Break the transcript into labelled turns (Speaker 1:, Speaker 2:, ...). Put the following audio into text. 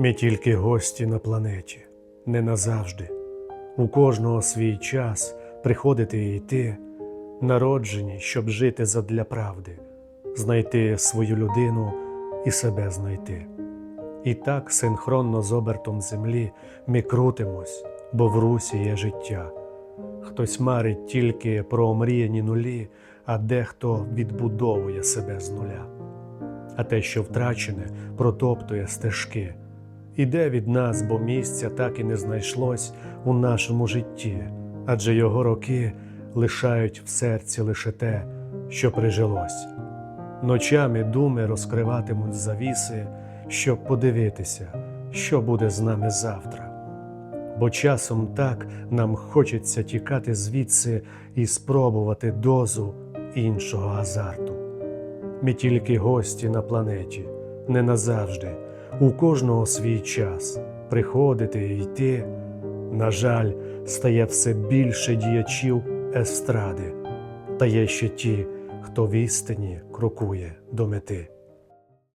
Speaker 1: Ми тільки гості на планеті, не назавжди. У кожного свій час приходити і йти, народжені, щоб жити задля правди, знайти свою людину і себе знайти. І так синхронно з обертом землі ми крутимось, бо в русі є життя. Хтось марить тільки про омріяні нулі, а дехто відбудовує себе з нуля. А те, що втрачене, протоптує стежки. Іде від нас, бо місця так і не знайшлось у нашому житті, адже його роки лишають в серці лише те, що прижилось. Ночами думи розкриватимуть завіси, щоб подивитися, що буде з нами завтра. Бо часом так нам хочеться тікати звідси і спробувати дозу іншого азарту. Ми тільки гості на планеті, не назавжди, у кожного свій час приходити і йти. На жаль, стає все більше діячів естради, та є ще ті, хто в істині крокує до мети.